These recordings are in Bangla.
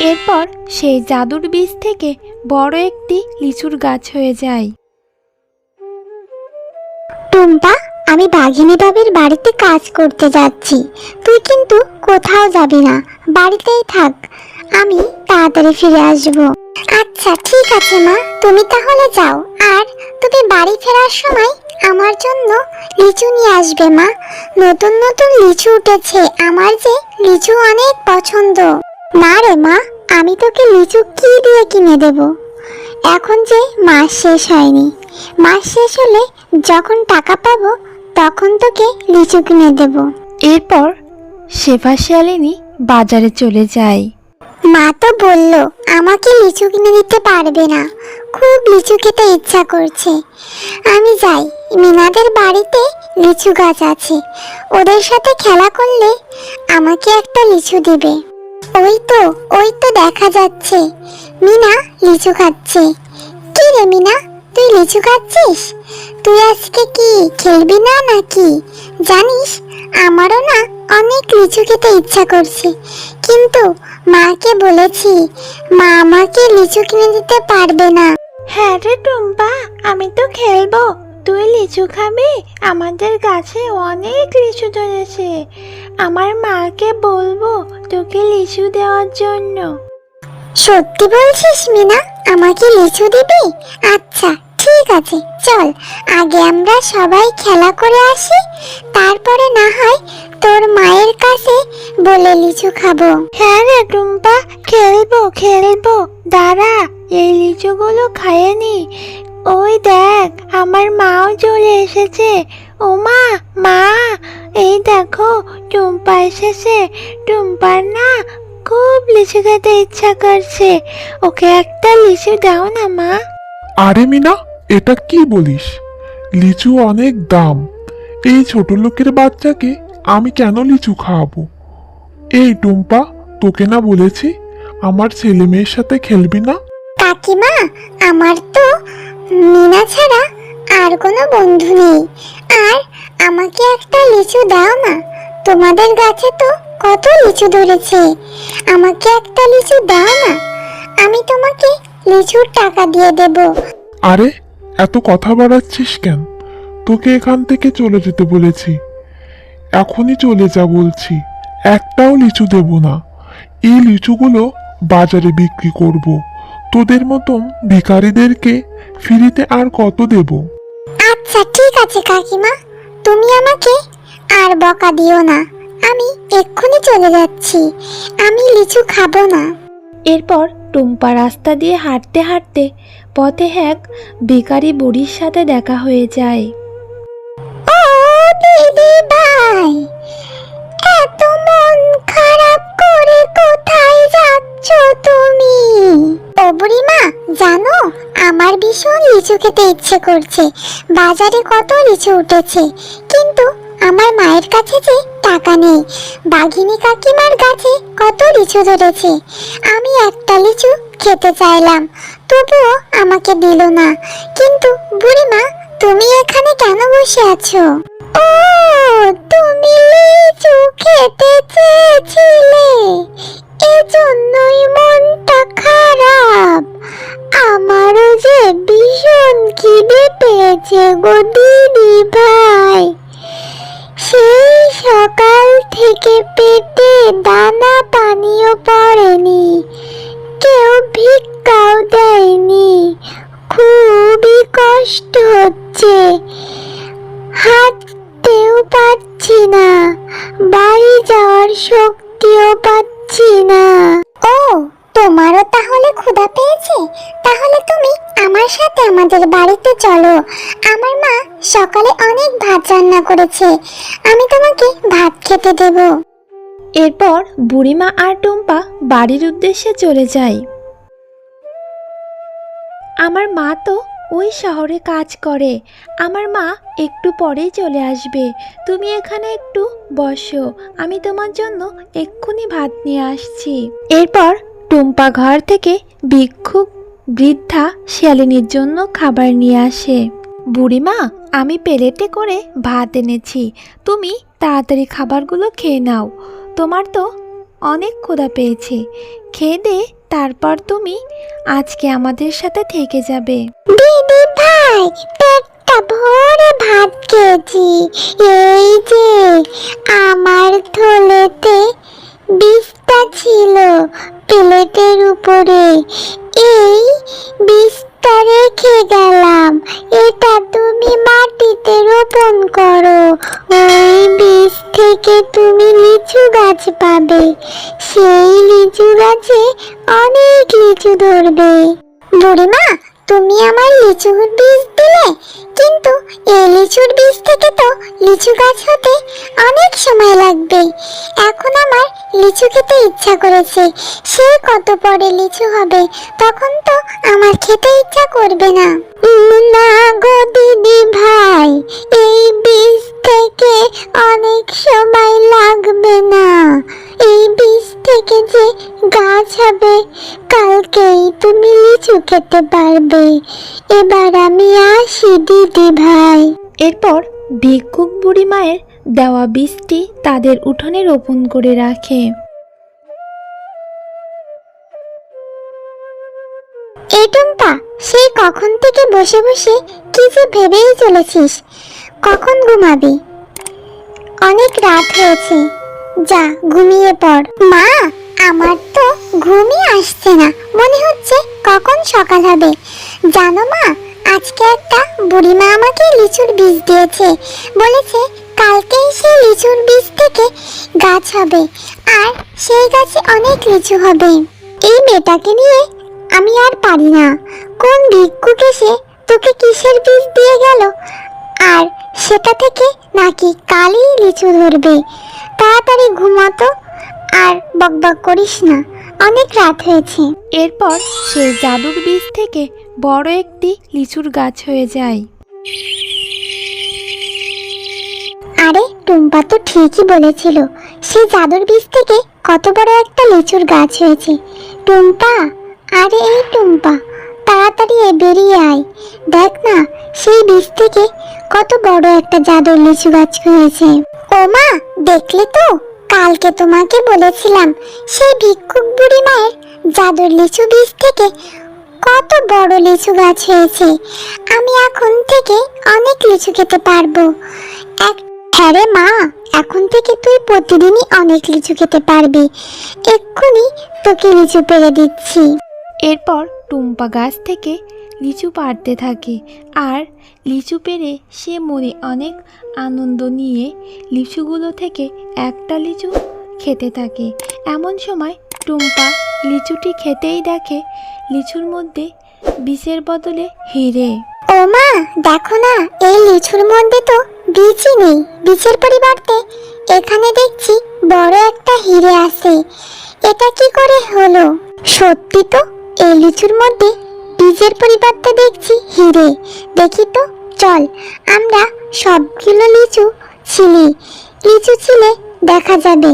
এরপর সেই জাদুর বীজ থেকে বড় একটি লিচুর গাছ হয়ে যায়। টুম্পা, আমি বাঘিনী বাবির বাড়িতে কাজ করতে যাচ্ছি। তুই কিন্তু কোথাও যাবি না, বাড়িতেই থাক। আমি তাড়াতাড়ি ফিরে আসব। আচ্ছা ঠিক আছে মা, তুমি তাহলে যাও। আর তুমি বাড়ি ফেরার সময় আমার জন্য লিচু নিয়ে আসবে মা। নতুন নতুন লিচু উঠেছে, আমার যে লিচু অনেক পছন্দ। না রে মা আমি তোকে লিচু কি দিয়ে কিনে দেবো? এখন যে মাস শেষ হয়নি। মাস শেষ হলে যখন টাকা পাবো তখন তোকে লিচু কিনে দেব। এরপর শেফা শিয়ালিনী বাজারে চলে যায়। মা তো বলল আমাকে লিচু কিনে দিতে পারবে না। খুব লিচু খেতে ইচ্ছা করছে। আমি যাই মিনাদের বাড়িতে লিচু গাছ আছে। ওদের সাথে খেলা করলে আমাকে একটা লিচু দিবে। ওই তো ওই তো দেখা যাচ্ছে। মিনা লিচু খাচ্ছে। কি রে মিনা, তুই লিচু খাচ্ছিস? তুই আজকে কি খেলবি না নাকি? জানিস, আমারও না অনেক লিচু খেতে ইচ্ছা করছে। কিন্তু মাকে বলেছি, মা আমাকে লিচু কিনে দিতে পারবে না। হ্যাঁ রে টুম্পা, আমি তো খেলব। তুই লিচু খাবি? আমাদের গাছে অনেক লিচু ধরেছে। আমার মাকে বলব তোকে লিচু দেওয়ার জন্য। সত্যি বলছিস মিনা? আমাকে লিচু দিবি? আচ্ছা ঠিক আছে চল। আগে আমরা সবাই খেলা করে আসি। তারপরে না হয় তোর মায়ের কাছে বলে লিচু খাব। হ্যাঁ রে টুম্পা খেলব খেলব। দাঁড়া এই লিচুগুলো খাইয়ে নি। ওই দেখ আমার মাও চলে এসেছে। ও মা মা এই দেখো টুম্পা এসেছে। টুম্পার না খুব লিচু খেতে ইচ্ছা করছে। ওকে একটা লিচু দাও না মা। আরে মিনা এটা কি বলিস? লিচু অনেক দাম। এই ছোট লোকের বাচ্চাকে আমি কেন লিচু খাওয়াবো? এই টুম্পা তোকে না বলেছি আমার ছেলে মেয়ের সাথে খেলবি না? কাকিমা আমার তো মিনা ছাড়া আর কোনো বন্ধু নেই। আর আমাকে একটা লিচু দাও না, তোমাদের গাছে তো কত লিচু ধরেছে। আমাকে একটা লিচু দাও না, আমি তোমাকে লিচুর টাকা দিয়ে দেব। আরে, এত কথা বাড়াচ্ছিস কেন? তোকে এখান থেকে চলে যেতে বলেছি। এখনই চলে যা বলছি, একটাও লিচু দেব না। এই লিচুগুলো বাজারে বিক্রি করব। তোদের মতন ভিখারিদেরকে ফ্রিতে আর কত দেব? আচ্ছা ঠিক আছে কাকিমা। তুমি আমাকে আর বকা দিও না। আমি এক্ষুনি চলে যাচ্ছি। আমি লিচু খাব না। এরপর টুম্পা রাস্তা দিয়ে হাঁটতে হাঁটতে পথে এক বেকারি বুড়ির সাথে দেখা হয়ে যায়। ও দিদি ভাই এত মন খারাপ করে যাচ্ছ তুমি? ও বুড়িমা জানো, আমার ভীষণ লিচু খেতে ইচ্ছে করছে। বাজারে কত লিচু উঠেছে। কিন্তু আমার মায়ের কাছে যে টাকা নেই, বাঘিনী কাকিমার গাছে কত লিচু ধরেছে। আমি একটা লিচু খেতে চাইলাম, তবুও আমাকে দিল না। কিন্তু বুড়িমা তুমি এখানে কেন বসে আছো? ও, তুমি লিচু খেতে চেয়েছিলে। এজন্যই মনটা খারাপ। আমারও যে ভীষণ খিদে পেয়েছে গো দিদি ভাই। সেই সকাল থেকে পেটে দানা পানিও পড়েনি। কেউ ভিক্ষাও দেয়নি। খুবই কষ্ট হচ্ছে। হাঁটতেও পারছি না। বাড়ি যাওয়ার শক্তিও পাচ্ছি না। ও, তোমারও তাহলে ক্ষুধা পেয়েছে? তাহলে তুমি আমার সাথে আমাদের বাড়িতে চলো। আমার মা সকালে অনেক ভাত রান্না করেছে। আমি তোমাকে ভাত খেতে দেব। এরপর বুড়িমা আর টুম্পা বাড়ির উদ্দেশ্যে চলে যায়। আমার মা তো ওই শহরে কাজ করে। আমার মা একটু পরেই চলে আসবে। তুমি এখানে একটু বসো। আমি তোমার জন্য এক্ষুনি ভাত নিয়ে আসছি। এরপর টুম্পা ঘর থেকে ভিক্ষুক বৃদ্ধা শিয়ালিনীর জন্য খাবার নিয়ে আসে। বুড়িমা, আমি প্লেটে করে ভাত এনেছি। তুমি তাড়াতাড়ি খাবারগুলো খেয়ে নাও। তোমার তো অনেক ক্ষুধা পেয়েছে। খেয়ে দে, তারপর তুমি আজকে আমাদের সাথে থেকে যাবে। দিদি ভাই, পেটটা ভরে ভাত খেয়েছি। এই যে বীজ থেকে তুমি লিচু গাছ পাবে। সেই লিচু গাছে অনেক লিচু ধরবে। বুড়িমা, তুমি আমার লিচুর বীজ দিলে কিন্তু এই লিচুর বীজ থেকে তো লিচু গাছ হতে অনেক সময় লাগবে। এখন আমার লিচু খেতে ইচ্ছা করেছে। সে কত পরে লিচু হবে, তখন তো আমার খেতে ইচ্ছা করবে না। না গো দিদি ভাই, এই বীজ থেকে অনেক সময় লাগবে না। এই বীজ থেকে যে গাছ হবে, কালকেই তুমি লিচু খেতে পারবে। এবার আমি আসি দিদি ভাই? এরপর ভিক্ষুক বুড়ি মায়ের দেওয়া বীজটি তাদের উঠোনে রোপণ করে রাখে। এই টুম্পা সেই কখন থেকে বসে বসে কি যে ভেবেই চলেছিস? কখন ঘুমাবি? অনেক রাত হয়েছে। যা ঘুমিয়ে পড়। মা আমার তো ঘুমই আসছে না। মনে হচ্ছে কখন সকাল হবে। জানো মা আজকে একটা বুড়িমা আমাকে লিচুর বীজ দিয়েছে। বলেছে, কালকেই সেই লিচুর বীজ থেকে গাছ হবে, আর সেই গাছে অনেক লিচু হবে। এই মেয়েটাকে নিয়ে আমি আর পারি না। কোন ভিক্ষুক এসে তোকে কিসের বীজ দিয়ে গেল? আর সেটা থেকে নাকি কালই লিচু ধরবে? তাড়াতাড়ি ঘুমাতো আর বকবক করিস না। অনেক রাত হয়েছে। এরপর সেই জাদুর বীজ থেকে বড় একটি লিচুর গাছ হয়ে যায়। আরে, টুম্পা তো ঠিকই বলেছিল। সেই জাদুর বীজ থেকে কত বড় একটা লিচুর গাছ হয়েছে। টুম্পা, আরে এই টুম্পা, তাড়াতাড়ি বেরিয়ে আয়। দেখ না, সেই বীজ থেকে কত বড় একটা জাদুর লিচু গাছ হয়েছে। ও মা, দেখলে তো? কালকে তোমাকে বলেছিলাম, সেই ভিক্ষুক বুড়ি মায়ের জাদুর লিচু বীজ থেকে কত বড় লিচু গাছ হয়েছে। আমি এখন থেকে অনেক লিচু খেতে পারব। এক হ্যাঁ মা, এখন থেকে তুই প্রতিদিনই অনেক লিচু খেতে পারবি। এক্ষুনি তোকে লিচু পেরে দিচ্ছি। এরপর টুম্পা গাছ থেকে লিচু পাড়তে থাকে আর লিচু পেরে সে মনে অনেক আনন্দ নিয়ে লিচুগুলো থেকে একটা লিচু খেতে থাকে। এমন সময় টুম্পা লিচুটি খেতেই দেখে লিচুর মধ্যে বিষের বদলে হিরে। ও মা, দেখো না, এই লিচুর মধ্যে তো বীজই নেই। বীজের পরিবর্তে এখানে দেখছি বড় একটা হিরে আছে। এটা কি করে হলো? সত্যি তো, এই লিচুর মধ্যে বীজের পরিবর্তে দেখছি হিরে। দেখি তো, চল, আমরা সবগুলো লিচু ছিলি। লিচু ছিলে, দেখা যাবে।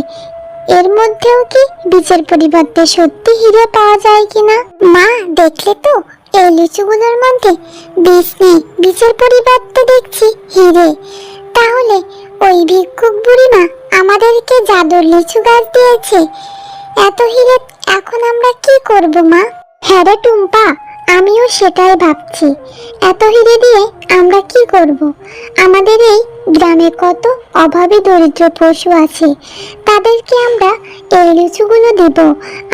এর মধ্যেও কি বীজের পরিবর্তে সত্যি হিরে পাওয়া যায় কিনা? মা, দেখলে তো। এই লিচুগুলোর মধ্যে বীজ নেই, বীজের পরিবর্তে দেখছি হিরে। তাহলে ওই ভিক্ষুক বুড়িমা আমাদেরকে জাদুর লিচু গাছ দিয়েছে। এত হিরে এখন আমরা কি করব, মা? হ্যাঁ রে টুম্পা আমিও সেটাই ভাবছি। এত হিরে দিয়ে আমরা কি করব? আমাদের এই গ্রামে কত অভাবী দরিদ্র পশু আছে। তাদেরকে আমরা এই লিচুগুলো দেব।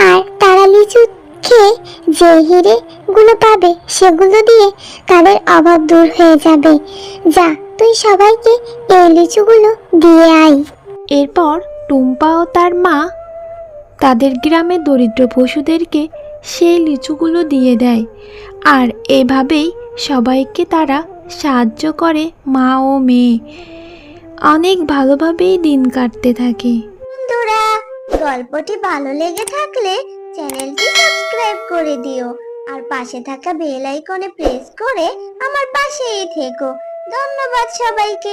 আর তারা লিচু খেয়ে যে হিরে গুলো পাবে, সেগুলো দিয়ে তাদের অভাব দূর হয়ে যাবে। যা, তুই সবাইকে এই লিচুগুলো দিয়ে আয়। এরপর টুম্পা ও তার মা তাদের গ্রামের দরিদ্র পশুদেরকে সেই লিচুগুলো দিয়ে দেয়। আর এভাবেই সবাইকে তারা সাহায্য করে মা ও মেয়ে। অনেক ভালোভাবেই দিন কাটতে থাকে। বন্ধুরা, গল্পটি ভালো লেগে থাকলে চ্যানেলটি সাবস্ক্রাইব করে দিও। আর পাশে থাকা বেল আইকনে প্রেস করে আমার পাশেই থেকো। ধন্যবাদ সবাইকে।